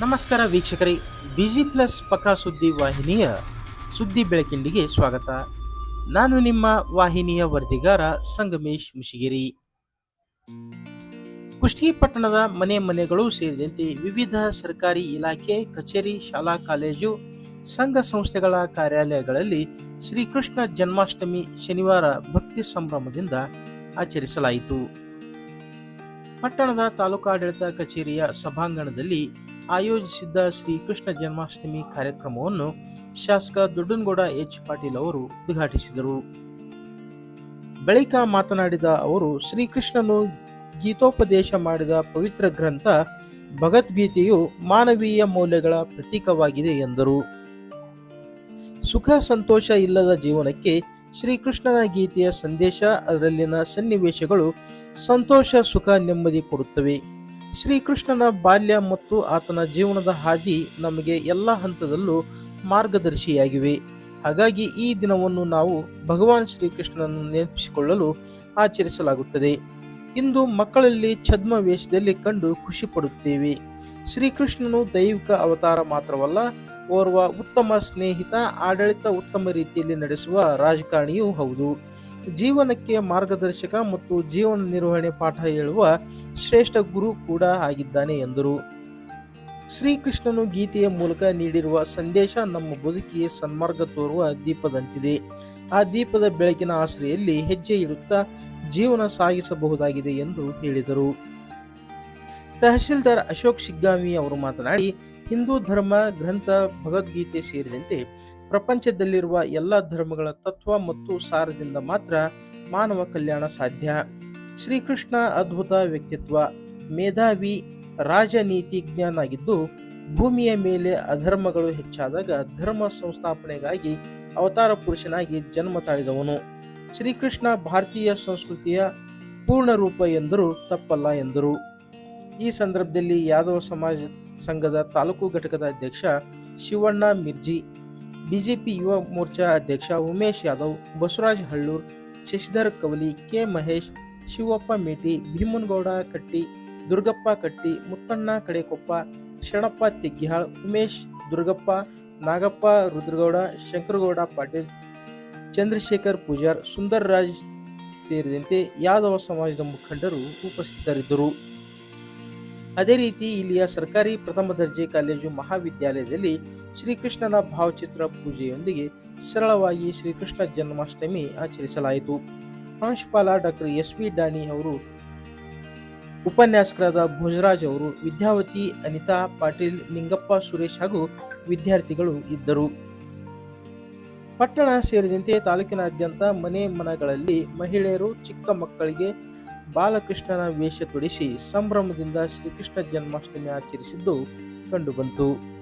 ನಮಸ್ಕಾರ ವೀಕ್ಷಕರೇ, busy plus ಪಕ್ಕಾ ಸುದ್ದಿ ವಾಹಿನಿಯ ಸುದ್ದಿ ಬೆಳಕಿಂಡಿಗೆ ಸ್ವಾಗತ. ನಾನು ನಿಮ್ಮ ವಾಹಿನಿಯ ವರದಿಗಾರ ಸಂಗಮೇಶ್ ಮುಷಿಗಿರಿ. ಕುಷ್ಟಗಿ ಪಟ್ಟಣದ ಮನೆ ಮನೆಗಳು ಸೇರಿದಂತೆ ವಿವಿಧ ಸರ್ಕಾರಿ ಇಲಾಖೆ, ಕಚೇರಿ, ಶಾಲಾ, ಕಾಲೇಜು, ಸಂಘ ಸಂಸ್ಥೆಗಳ ಕಾರ್ಯಾಲಯಗಳಲ್ಲಿ ಶ್ರೀಕೃಷ್ಣ ಜನ್ಮಾಷ್ಟಮಿ ಶನಿವಾರ ಭಕ್ತಿ ಸಂಭ್ರಮದಿಂದ ಆಚರಿಸಲಾಯಿತು. ಪಟ್ಟಣದ ತಾಲೂಕಾಡಳಿತ ಕಚೇರಿಯ ಸಭಾಂಗಣದಲ್ಲಿ ಆಯೋಜಿಸಿದ್ದ ಶ್ರೀಕೃಷ್ಣ ಜನ್ಮಾಷ್ಟಮಿ ಕಾರ್ಯಕ್ರಮವನ್ನು ಶಾಸಕ ದೊಡ್ಡನಗೌಡ ಎಚ್ ಪಾಟೀಲ್ ಅವರು ಉದ್ಘಾಟಿಸಿದರು. ಬಳಿಕ ಮಾತನಾಡಿದ ಅವರು, ಶ್ರೀಕೃಷ್ಣನು ಗೀತೋಪದೇಶ ಮಾಡಿದ ಪವಿತ್ರ ಗ್ರಂಥ ಭಗವದ್ಗೀತೆಯು ಮಾನವೀಯ ಮೌಲ್ಯಗಳ ಪ್ರತೀಕವಾಗಿದೆ ಎಂದರು. ಸುಖ ಸಂತೋಷ ಇಲ್ಲದ ಜೀವನಕ್ಕೆ ಶ್ರೀಕೃಷ್ಣನ ಗೀತೆಯ ಸಂದೇಶ, ಅದರಲ್ಲಿನ ಸನ್ನಿವೇಶಗಳು ಸಂತೋಷ, ಸುಖ ನೆಮ್ಮದಿ ಕೊಡುತ್ತವೆ. ಶ್ರೀಕೃಷ್ಣನ ಬಾಲ್ಯ ಮತ್ತು ಆತನ ಜೀವನದ ಹಾದಿ ನಮಗೆ ಎಲ್ಲ ಹಂತದಲ್ಲೂ ಮಾರ್ಗದರ್ಶಿಯಾಗಿವೆ. ಹಾಗಾಗಿ ಈ ದಿನವನ್ನು ನಾವು ಭಗವಾನ್ ಶ್ರೀಕೃಷ್ಣನನ್ನು ನೆನಪಿಸಿಕೊಳ್ಳಲು ಆಚರಿಸಲಾಗುತ್ತದೆ. ಇಂದು ಮಕ್ಕಳಲ್ಲಿ ಛದ್ಮ ವೇಷದಲ್ಲಿ ಕಂಡು ಖುಷಿ ಪಡುತ್ತೇವೆ. ಶ್ರೀಕೃಷ್ಣನು ದೈವಿಕ ಅವತಾರ ಮಾತ್ರವಲ್ಲ, ಓರ್ವ ಉತ್ತಮ ಸ್ನೇಹಿತ, ಆಡಳಿತ ಉತ್ತಮ ರೀತಿಯಲ್ಲಿ ನಡೆಸುವ ರಾಜಕಾರಣಿಯೂ ಹೌದು. ಜೀವನಕ್ಕೆ ಮಾರ್ಗದರ್ಶಕ ಮತ್ತು ಜೀವನ ನಿರ್ವಹಣೆ ಪಾಠ ಹೇಳುವ ಶ್ರೇಷ್ಠ ಗುರು ಕೂಡ ಆಗಿದ್ದಾನೆ ಎಂದರು. ಶ್ರೀಕೃಷ್ಣನು ಗೀತೆಯ ಮೂಲಕ ನೀಡಿರುವ ಸಂದೇಶ ನಮ್ಮ ಬದುಕಿಗೆ ಸನ್ಮಾರ್ಗ ತೋರುವ ದೀಪದಂತಿದೆ. ಆ ದೀಪದ ಬೆಳಕಿನ ಆಶ್ರಯಲ್ಲಿ ಹೆಜ್ಜೆ ಇಡುತ್ತಾ ಜೀವನ ಸಾಗಿಸಬಹುದಾಗಿದೆ ಎಂದು ಹೇಳಿದರು. ತಹಶೀಲ್ದಾರ್ ಅಶೋಕ್ ಶಿಗ್ಗಾಮಿ ಅವರು ಮಾತನಾಡಿ, ಹಿಂದೂ ಧರ್ಮ ಗ್ರಂಥ ಭಗವದ್ಗೀತೆ ಸೇರಿದಂತೆ ಪ್ರಪಂಚದಲ್ಲಿರುವ ಎಲ್ಲ ಧರ್ಮಗಳ ತತ್ವ ಮತ್ತು ಸಾರದಿಂದ ಮಾತ್ರ ಮಾನವ ಕಲ್ಯಾಣ ಸಾಧ್ಯ. ಶ್ರೀಕೃಷ್ಣ ಅದ್ಭುತ ವ್ಯಕ್ತಿತ್ವ, ಮೇಧಾವಿ ರಾಜನೀತಿಜ್ಞನಾಗಿದ್ದು ಭೂಮಿಯ ಮೇಲೆ ಅಧರ್ಮಗಳು ಹೆಚ್ಚಾದಾಗ ಧರ್ಮ ಸಂಸ್ಥಾಪನೆಗಾಗಿ ಅವತಾರ ಪುರುಷನಾಗಿ ಜನ್ಮ ತಾಳಿದವನು. ಶ್ರೀಕೃಷ್ಣ ಭಾರತೀಯ ಸಂಸ್ಕೃತಿಯ ಪೂರ್ಣ ರೂಪ ಎಂದರೂ ತಪ್ಪಲ್ಲ ಎಂದರು. ಈ ಸಂದರ್ಭದಲ್ಲಿ ಯಾದವ ಸಮಾಜ ಸಂಘದ ತಾಲೂಕು ಘಟಕದ ಅಧ್ಯಕ್ಷ ಶಿವಣ್ಣ ಮಿರ್ಜಿ, ಬಿಜೆಪಿ ಯುವ ಮೋರ್ಚಾ ಅಧ್ಯಕ್ಷ ಉಮೇಶ್ ಯಾದವ್, ಬಸವರಾಜ್ ಹಳ್ಳೂರ್, ಶಶಿಧರ್ ಕವಲಿ, ಕೆ ಮಹೇಶ್, ಶಿವಪ್ಪ ಮೇಟಿ, ಭೀಮನಗೌಡ ಕಟ್ಟಿ, ದುರ್ಗಪ್ಪ ಕಟ್ಟಿ, ಮುತ್ತಣ್ಣ ಕಡೆಕೊಪ್ಪ, ಶರಣಪ್ಪ ತೆಗ್ಗಿಹಾಳ್, ಉಮೇಶ್ ದುರ್ಗಪ್ಪ, ನಾಗಪ್ಪ ರುದ್ರಗೌಡ, ಶಂಕರಗೌಡ ಪಾಟೀಲ್, ಚಂದ್ರಶೇಖರ್ ಪೂಜಾರ್ ಸುಂದರ್ ರಾಜ್ ಸೇರಿದಂತೆ ಯಾದವ ಸಮಾಜದ ಮುಖಂಡರು ಉಪಸ್ಥಿತರಿದ್ದರು. ಅದೇ ರೀತಿ ಇಲ್ಲಿಯ ಸರ್ಕಾರಿ ಪ್ರಥಮ ದರ್ಜೆ ಕಾಲೇಜು ಮಹಾವಿದ್ಯಾಲಯದಲ್ಲಿ ಶ್ರೀಕೃಷ್ಣನ ಭಾವಚಿತ್ರ ಪೂಜೆಯೊಂದಿಗೆ ಸರಳವಾಗಿ ಶ್ರೀಕೃಷ್ಣ ಜನ್ಮಾಷ್ಟಮಿ ಆಚರಿಸಲಾಯಿತು. ಪ್ರಾಂಶುಪಾಲ ಡಾಕ್ಟರ್ ಎಸ್ ವಿ ಡಾನಿ ಅವರು, ಉಪನ್ಯಾಸಕರಾದ ಭೋಜರಾಜ್ ಅವರು, ವಿದ್ಯಾವತಿ ಅನಿತಾ ಪಾಟೀಲ್, ನಿಂಗಪ್ಪ ಸುರೇಶ್ ಹಾಗೂ ವಿದ್ಯಾರ್ಥಿಗಳು ಇದ್ದರು. ಪಟ್ಟಣ ಸೇರಿದಂತೆ ತಾಲೂಕಿನಾದ್ಯಂತ ಮನೆ ಮನಗಳಲ್ಲಿ ಮಹಿಳೆಯರು ಚಿಕ್ಕ ಮಕ್ಕಳಿಗೆ ಬಾಲಕೃಷ್ಣನ ವೇಷ ತೊಡಿಸಿ ಸಂಭ್ರಮದಿಂದ ಶ್ರೀಕೃಷ್ಣ ಜನ್ಮಾಷ್ಟಮಿ ಆಚರಿಸಿದ್ದು ಕಂಡುಬಂತು.